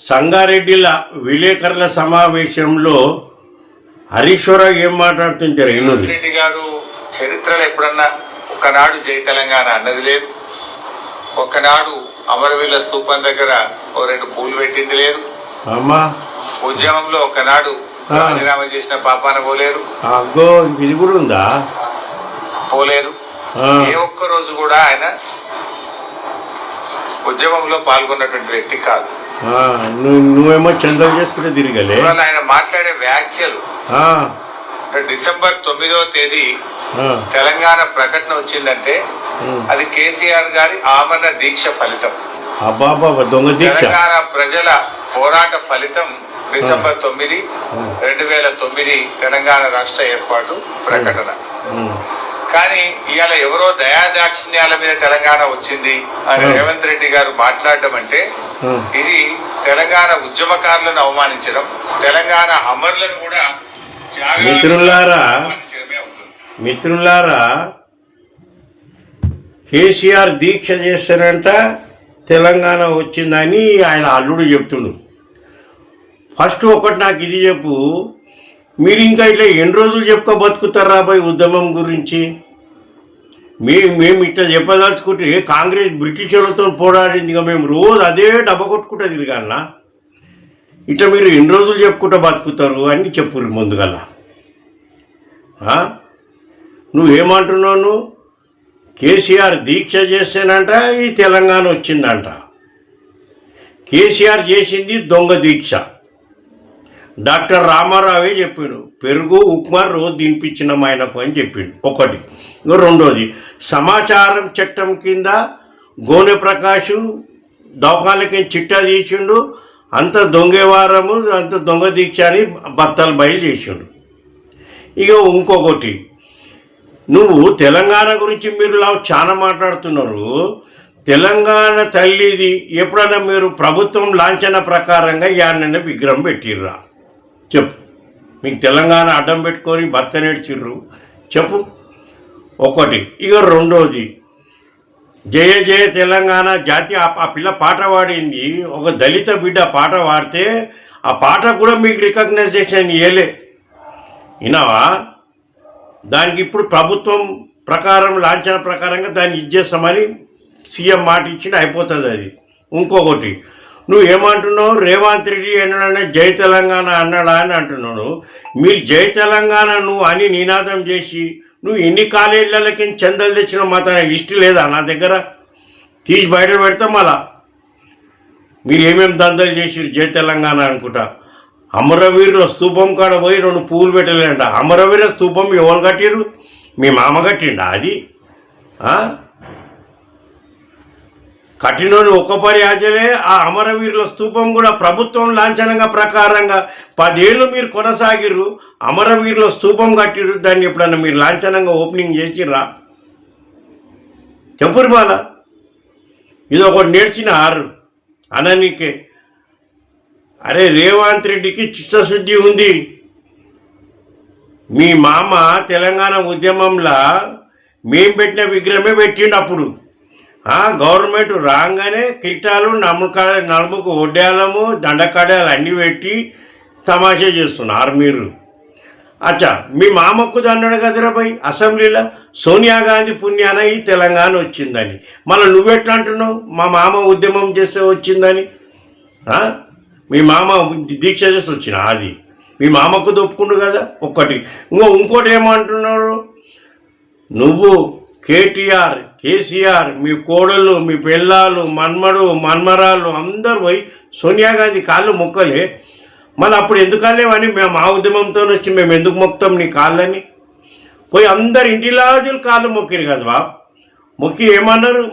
సంగారెడ్డిల విలేకరుల సమావేశంలో హరీశ్వరరావు ఏం మాట్లాడుతుంటారు? రెడ్డి గారు చరిత్రలో ఎప్పుడన్నా ఒకనాడు జై తెలంగాణ అన్నది లేదు. ఒకనాడు అమరవీళ్ళ స్తూపం దగ్గర ఓ రెండు పూలు పెట్టింది లేదు. అమ్మా. ఉద్యమంలో ఒకనాడు. రాజీనామా చేసిన పాపాన పోలేరు. ఇది కూడా ఉందా? పోలేరు. ఏ ఒక్క రోజు కూడా ఆయన ఉద్యమంలో పాల్గొన్నటువంటి వ్యక్తి కాదు. నువ్వేమో చంద్రం చేసుకుంటే తిరగలే. ఆయన మాట్లాడే వ్యాఖ్యలు. డిసెంబర్ తొమ్మిదవ తేదీ తెలంగాణ ప్రకటన వచ్చిందంటే. అది కేసీఆర్ గారి ఆమరణ దీక్ష ఫలితం. తెలంగాణ ప్రజల పోరాట ఫలితం డిసెంబర్ తొమ్మిది. రెండు వేల తొమ్మిది తెలంగాణ రాష్ట్ర ఏర్పాటు ప్రకటన. కానీ ఇవాళ ఎవరో దయాదాక్షిణ్యాల మీద తెలంగాణ వచ్చింది అని. రేవంత్ రెడ్డి గారు మాట్లాడటం అంటే. ఇది తెలంగాణ ఉద్యమకారులను అవమానించడం తెలంగాణ అమరులను కూడా మిత్రులారా, మిత్రులారా కేసీఆర్ దీక్ష చేస్తారంట తెలంగాణ వచ్చిందని ఆయన అల్లుడు చెప్తుండు ఫస్ట్ ఒకటి నాకు ఇది చెప్పు మీరు ఇంకా ఇట్లా ఎన్ని రోజులు చెప్పుకో బతుకుతారు రాబోయే ఉద్యమం గురించి? మే మేము ఇట్లా చెప్పదలుచుకుంటే కాంగ్రెస్ బ్రిటిషర్లతో పోరాడింది ఇక మేము రోజు అదే డబ్బ కొట్టుకుంటా తిరగాలనా? ఇట్లా మీరు ఎన్ని రోజులు చెప్పుకుంటా బతుకుతారు? అని చెప్పుర్రు ముందుగల. నువ్వేమంటున్నావు నువ్వు? కేసీఆర్ దీక్ష చేస్తేనంట ఈ తెలంగాణ వచ్చిందంట. కేసీఆర్ చేసింది దొంగ దీక్ష. డాక్టర్ రామారావే చెప్పిండు. పెరుగు ఉప్మా రోజు తినిపించినాం ఆయనకు అని చెప్పిండు. ఒకటి. రెండోది. సమాచారం చట్టం కింద గోనె ప్రకాష్ దవాఖానకి చిట్టా చేసిండు. అంత దొంగవారము అంత దొంగ దీక్ష అని బత్తాలు బయలు చేసిండు. ఇక ఇంకొకటి. నువ్వు తెలంగాణ గురించి మీరు ఇలా చాలా మాట్లాడుతున్నారు. తెలంగాణ తల్లిది ఎప్పుడైనా మీరు ప్రభుత్వం లాంఛన ప్రకారంగా యాన్న విగ్రహం పెట్టిర్రా? చెప్పు. మీకు తెలంగాణ అడ్డం పెట్టుకొని బతకనేడ్చిర్రు. చెప్పు. ఒకటి. ఇక రెండోది. జయ జయ తెలంగాణ జాతి ఆ పిల్ల పాట పాడింది. ఒక దళిత బిడ్డ పాట పాడితే ఆ పాట కూడా మీకు రికగ్నైజేషన్ ఇవ్వలే విన్నావా? దానికి ఇప్పుడు ప్రభుత్వం ప్రకారం లాంఛన ప్రకారంగా దాన్ని ఇచ్చేస్తామని సీఎం మాట ఇచ్చిన అయిపోతుంది అది. ఇంకొకటి. నువ్వు ఏమంటున్నావు రేవంత్ రెడ్డి అన్నాడనే జై తెలంగాణ అన్నాడా అని అంటున్నాను మీరు జై తెలంగాణ నువ్వు అని నినాదం చేసి నువ్వు ఎన్ని కాలేజీలకి చందలు తెచ్చిన మా తన లిస్టు లేదా నా దగ్గర? తీసి బయట పెడతా మళ్ళా. మీరు ఏమేమి దందలు చేసిరు జై తెలంగాణ అనుకుంటా? అమరవీరుల స్తూపం కాడ పోయి రెండు పూలు పెట్టలేంట అమరవీర స్తూపం ఎవరు కట్టిరు మీ మామ కట్టిండా అది? కఠినోని ఒక్క పర్యాజలే ఆ అమరవీరుల స్తూపం కూడా ప్రభుత్వం లాంఛనంగా ప్రకారంగా పదేళ్ళు మీరు కొనసాగిర్రు అమరవీరుల స్తూపం కట్టిర్రు దాన్ని ఎప్పుడన్నా మీరు లాంఛనంగా ఓపెనింగ్ చేసిర్రా? చెప్పురు బాల. ఇది ఒకటి నేర్చిన ఆరు. అననికే. అరే రేవంత్ రెడ్డికి చిత్తశుద్ధి ఉంది. మీ మామ తెలంగాణ ఉద్యమంలో మేము పెట్టిన విగ్రహమే పెట్టిండు అప్పుడు. గవర్నమెంట్ రాగానే కిరీటాలు నమ్మక నలుముకు ఒడ్డాలము దండకాడాలు అన్నీ పెట్టి తమాషా చేస్తున్నారు మీరు అచ్చా మీ మామకు అన్నాడు కదరా భయ్ అసెంబ్లీలో సోనియా గాంధీ పుణ్యాన ఈ తెలంగాణ వచ్చిందని. మళ్ళీ నువ్వెట్లా అంటున్నావు మా మామ ఉద్యమం చేస్తే వచ్చిందని. మీ మామ దీక్ష చేసి వచ్చిన అది. మీ మామకు దొప్పుకుండు కదా? ఒక్కటి. ఇంకో ఇంకోటి ఏమంటున్నారు? నువ్వు కేటీఆర్ కేసీఆర్ మీ కోడలు మీ పిల్లలు మన్మడు మన్మరాలు అందరు పోయి సోనియా గాంధీ కాళ్ళు మొక్కలే. మళ్ళీ అప్పుడు ఎందుకు కాలేవని మేము మా ఉద్యమంతో వచ్చి మేము ఎందుకు మొక్కుతాం నీ కాళ్ళని? పోయి అందరు ఇంటిలాజులు కాళ్ళు మొక్కిరు కదా బాబు మొక్కి ఏమన్నారు?